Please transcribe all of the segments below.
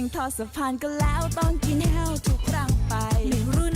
นั่งทอดสะพานก็แล้วต้องกินแห้วทุกครั้งไปไม่รู้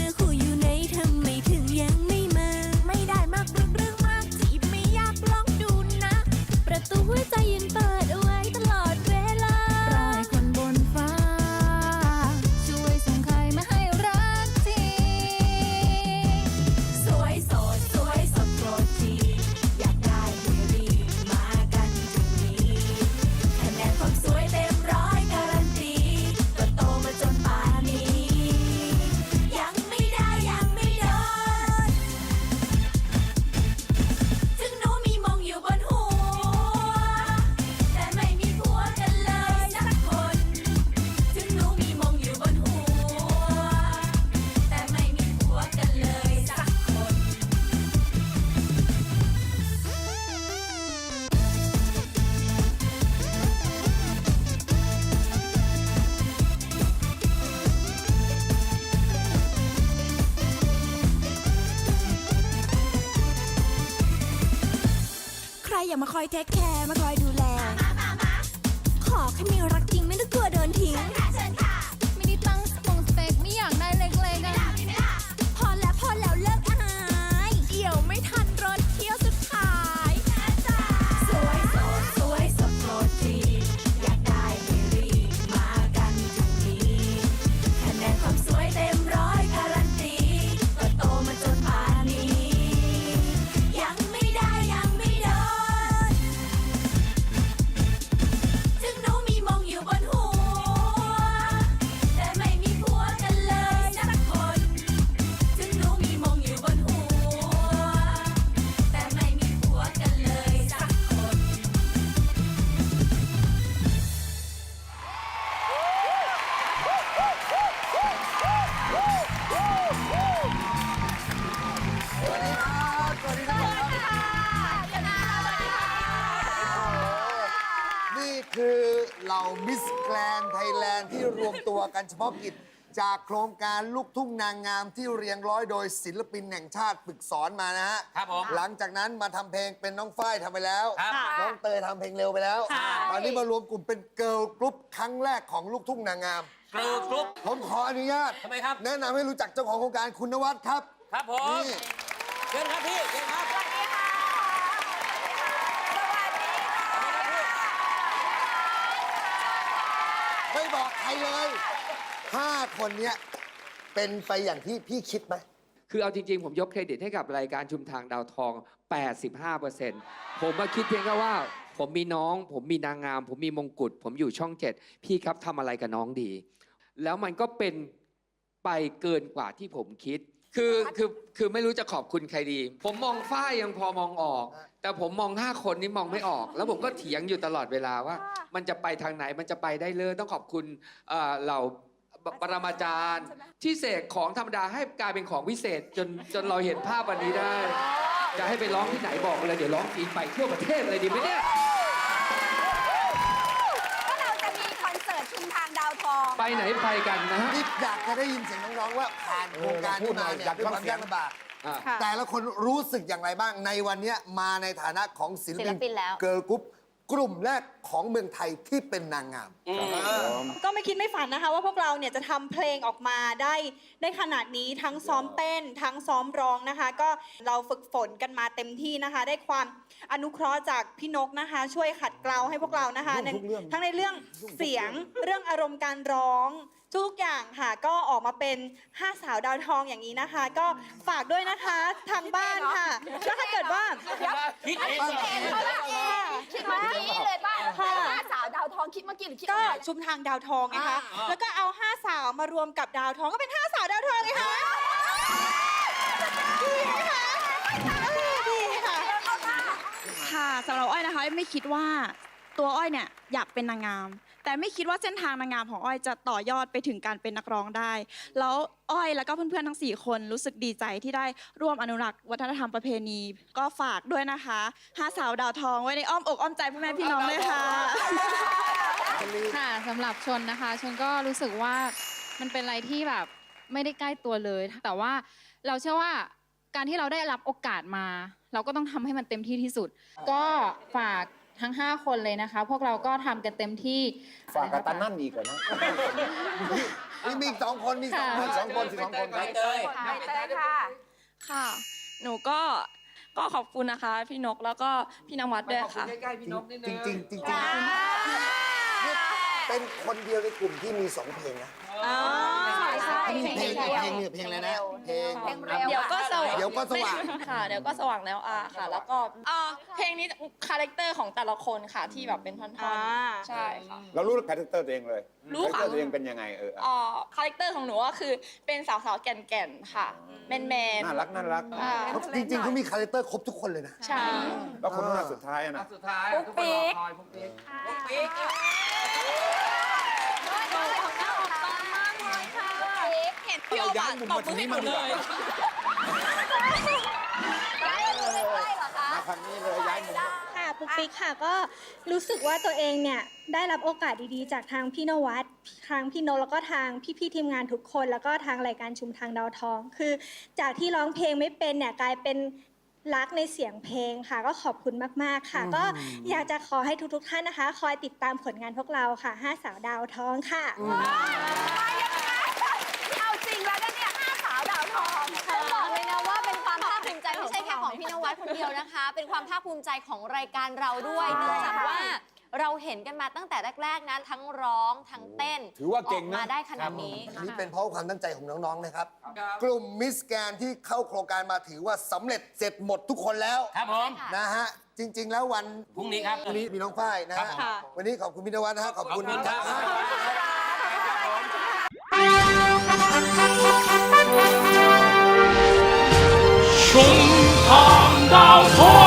ครอยากมาคอยเทคแค มิสแกรนไทยแลนด์ที่รวมตัวกันเฉพาะกิจ จากโครงการลูกทุ่งนางงามที่เรียงร้อยโดยศิลปินแห่งชาติฝึกสอนมานะฮะครับผมหลังจากนั้นมาทำเพลงเป็นน้องฝ้ายทำไปแล้ว ครับ น้องเตยทำเพลงเร็วไปแล้ว ค่ะ ตอนนี้มารวมกลุ่มเป็นเกิร์ลกรุ๊ปครั้งแรกของลูกทุ่งนางงามกรูกรุ๊ป ผมขออนุญาตทำไมครับ แนะนำให้รู้จักเจ้าของโครงการคุณนวัดครับ ครับผมนี่ เชิญครับพี่เชิญครับ ไม่บอกใครเลยห้าคนเนี้ยเป็นไปอย่างที่พี่คิดไหม คือเอาจริง ๆ ผมยกเครดิตให้กับรายการชุมทางดาวทอง 85%ผมมาคิดเพียงแค่ว่า ผมมีน้อง ผมมีนางงาม ผมมีมงกุฎ ผมอยู่ช่องเจ็ดพี่ครับทำอะไรกับน้องดี แล้วมันก็เป็นไปเกินกว่าที่ผมคิด คือคือคือไม่รู้จะขอบคุณใครดี ผมมองฝ้ายยังพอมองออก แต่ผมมองห้าคนนี้มองไม่ออก แล้วผมก็เถียงอยู่ตลอดเวลาว่า มันจะไปทางไหนมันจะไปได้เลยต้องขอบคุณเอ่อเหล่าปรมาจารย์ ที่เสกของธรรมดาให้กลายเป็นของวิเศษ จนจนเราเห็นภาพวันนี้ได้ จะให้ไปร้องที่ไหนบอกเลยเดี๋ยวร้องฟรีไปทั่วประเทศเลยดีไหมเนี่ย ก็เราจะมีคอนเสิร์ตชุมทางดาวทอง ไปไหนไปกันนะฮะ นี่อยากจะได้ยินเสียงน้องๆว่าผ่านโครงการที่มาเนี่ยด้วยความยากลำบากอะค่ะ แต่ละคนรู้สึกอย่างไรบ้างในวันเนี้ยมาในฐานะของศิลศิปิลปินแล้ว เกิร์ลกรุ๊ป กลุ่มแรกของเมืองไทยที่เป็นนางงาม ก็ไม่คิดไม่ฝันนะคะ ว่าพวกเราเนี่ยจะทำเพลงออกมาได้ได้ขนาดนี้ทั้งซ้อมเต้น ทั้งซ้อมร้องนะคะ ก็เราฝึกฝนกันมาเต็มที่นะคะ ได้ความอนุเคราะห์จากพี่นกนะคะ ช่วยขัดเกลาให้พวกเรานะคะในทั้งในเรื่องเสียงเรื่องอารมณ์การร้อง ทุกอย่างค่ะก็ออกมาเป็นห้าสาวดาวทองอย่างนี้นะคะ ก็ฝากด้วยนะคะทางบ้านค่ะแล้วถ้าเกิดว่าคิดเองคิดเมื่อกี้เลยป่ะค่ะ ห้าสาวดาวทองคิดเมื่อกี้หรือคิดก็อะไรชุมทางดาวทองไงคะแล้วก็เอาห้าสาวมารวมกับดาวทองก็เป็นห้าสาวดาวทองไงคะดีไหมคะเออดีค่ะ ค่ะสำหรับอ้อยนะคะอ้อยไม่คิดว่าตัวอ้อยเนี่ยอยากเป็นนางงาม แต่ไม่คิดว่าเส้นทางนางงามของอ้อยจะต่อยอดไปถึงการเป็นนักร้องได้ แล้วอ้อยแล้วก็เพื่อนๆทั้ง 4 คนรู้สึกดีใจที่ได้ร่วมอนุรักษ์วัฒนธรรมประเพณี ก็ฝากด้วยนะคะห้าสาวดาวทองไว้ในอ้อมอกอ้อมใจพ่อแม่พี่น้องเลยค่ะ ค่ะสำหรับชนนะคะ ชนก็รู้สึกว่ามันเป็นอะไรที่แบบไม่ได้ใกล้ตัวเลย แต่ว่าเราเชื่อว่าการที่เราได้รับโอกาสมา เราก็ต้องทำให้มันเต็มที่ที่สุด ก็ฝาก ทั้ง 5 คนเลยนะคะ พวกเราก็ทำกันเต็มที่ฝากกับตานั่นอีกเหรอนะนี่มีอีกสองคนมีอีกสองคนสองคนสิสองคนครับเตยค่ะ หนูก็ก็ขอบคุณนะคะ พี่นกแล้วก็พี่นวัดด้วยค่ะ ใกล้ๆพี่นกนิดนึจงริงๆจริงๆนี่เป็นคนเดียวในกลุ่มที่มีสองเพลงนะใช่ใช่ เพลงเพลงเพลงเนี่ยเพลงอะไรนะเพลงเพลงเร็วเดี๋ยวก็สว่างเดี๋ยวก็สว่างค่ะ เดี๋ยวก็สว่างแล้วอะค่ะ แล้วก็อ่าเพลงนี้คาแรคเตอร์ของแต่ละคนค่ะที่แบบเป็นท่อนอ่าๆใช่ค่ะ เรารู้คาแรคเตอร์ตัวเองเลยรู้คาแรคค่ะเตอร์ตัวเองเป็นยังไงเอออ่าคาแรคเตอร์ของหนูก็คือเป็นสาวๆแก่นๆค่ะแมนน่ารักน่ารักๆอ่าจริงๆเขามีคาแรคเตอร์ครบทุกคนเลยนะใช่แล้วคนหน้าสุดท้ายอะนะสุดท้ายปุ๊กปิ๊กทุคนรอคอยปุ๊กปิ๊กปุ๊กปิ๊ก เห็นพี่โอบะตบมือให้หนูเลยมาทางนี้เลยย้ายมุมค่ะปุ๊กปิ๊กค่ะก็รู้สึกว่าตัวเองเนี่ยได้รับโอกาสดีๆ จากทางพี่นวัดทางพี่โนตแล้วก็ทางพี่ๆทีมงานทุกคน แล้วก็ทางรายการชุมทางดาวทอง คือ จากที่ร้องเพลงไม่เป็นเนี่ยกลายเป็นรักในเสียงเพลงค่ะ ก็ขอบคุณมากๆค่ะ ก็อยากจะขอให้ทุกๆท่านนะคะ คอยติดตามผลงานพวกเราค่ะห้าสาวดาวทองค่ะเอ ค่ของพี่นวัดคนเดียวนะคะ เป็นความภาคภูมิใจของรายการเราด้วยเนื่องจากว่าเราเห็นกันมาตั้งแต่แรก ๆนั้นทั้งร้องทั้งเต้นถือว่าเก่งอนะอกมาได้ขนาดนี้นี่เป็นเพราะความตั้งใจของน้อง ๆ นะครับ กลุ่มมิสแกนที่เข้าโครงการมาถือว่าสำเร็จเสร็จหมดทุกคนแล้วครับผมนะฮะ จริง ๆ แล้ววันพรุ่งนี้ครับพรุ่งนี้มีน้องฝ้ายนะครัฮะบผม วันนี้ขอบคุณพี่นวัดนะฮะขอบคุณขอบคุณครับ ครับ 从唐到宋。